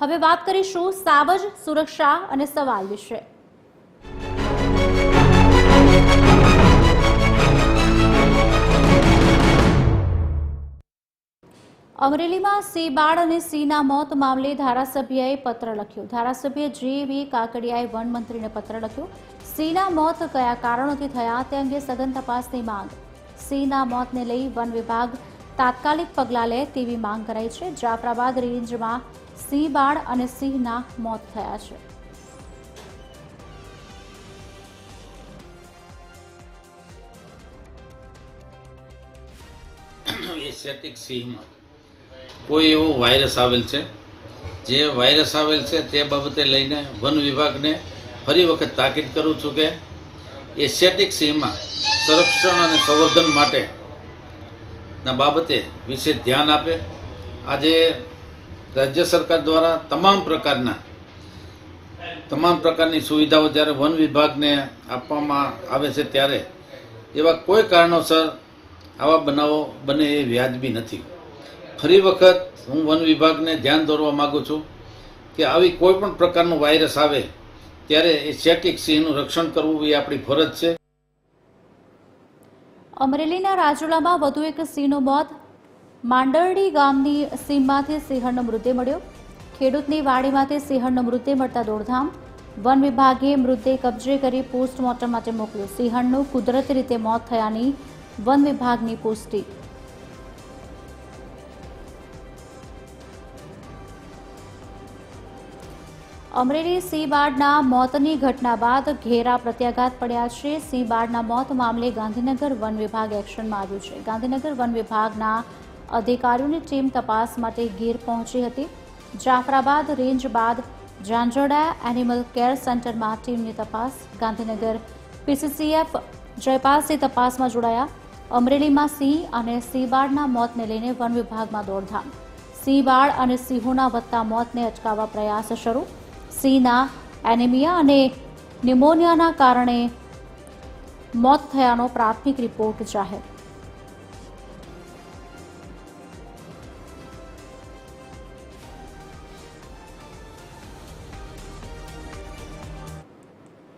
હવે વાત કરીશું સાવજ સુરક્ષા અને સવાલ વિશે. અમરેલીમાં સિંહ બાળ અને સિંહના મોત મામલે ધારાસભ્યએ પત્ર લખ્યો. ધારાસભ્ય જે વી કાકડિયાએ વન મંત્રીને પત્ર લખ્યો. સિંહના મોત કયા કારણોથી થયા તે અંગે સઘન તપાસની માંગ. સિંહના મોતને લઈ વન વિભાગ તાત્કાલિક પગલાં લે તેવી માંગ કરાઈ છે. જાફરાબાદ રેન્જમાં સિંહ બાળ અને સિંહના મોત થયા છે. એશિયાટિક સિંહમાં. કોઈ એવો વાયરસ આવેલ છે? જે વાયરસ આવેલ છે તે બાબતે લઈને વન વિભાગને ફરી વખત તાકીદ કરું છું કે એશિયાટિક સિંહમાં સંરક્ષણ અને સંવર્ધન માટે ના બાબતે વિશેષ ધ્યાન આપે. આજે રાજ્ય સરકાર દ્વારા તમામ પ્રકારના, તમામ પ્રકારની સુવિધાઓ જ્યારે વન વિભાગને આપવામાં આવે છે ત્યારે, એવા કોઈ કારણોસર આવા બનાવો બને એ વ્યાજબી નથી. ફરી વખત હું વન વિભાગને ધ્યાન દોરવા માગું છું કે આવી કોઈ પણ પ્રકારનું વાયરસ આવે, ત્યારે એ શેકિક સિંહનું રક્ષણ કરવું એ આપણી ફરજ છે. અમરેલીના રાજુલામાં વધુ એક સિંહનું મોત માંડરડી ગામની સીમમાંથી સિંહણનો મૃતદેહ મળ્યો. ખેડૂતની વાડીમાંથી સિંહણનો મૃતદેહ મળતા દોડધામ. વન વિભાગે મૃતદેહ કબજે કરી પોસ્ટમોર્ટમ માટે મોકલ્યો. સિંહણનું કુદરતી રીતે મોત થયાની વન વિભાગની પુષ્ટિ. અમરેલી સી મોતની ઘટના બાદ ઘેરા પ્રત્યાઘાત પડ્યા છે. સી મોત મામલે ગાંધીનગર વન વિભાગ એક્શનમાં આવ્યું છે. ગાંધીનગર વન વિભાગના અધિકારીઓની ટીમ તપાસ માટે ગીર પહોંચી હતી. જાફરાબાદ રેન્જ બાદ જાંજોડા એનિમલ કેર સેન્ટરમાં ટીમની તપાસ. ગાંધીનગર પીસીસીએફ જયપાલસિંહ તપાસમાં જોડાયા. અમરેલીમાં સિંહ અને સિંહબાળના મોતને લઈને વન વિભાગમાં દોડધામ. સિંહબાળ અને સિંહોના વધતા મોતને અટકાવવા પ્રયાસ શરૂ. સિંહના એનિમિયા અને ન્યુમોનિયાના કારણે મોત થયાનો પ્રાથમિક રિપોર્ટ જાહેર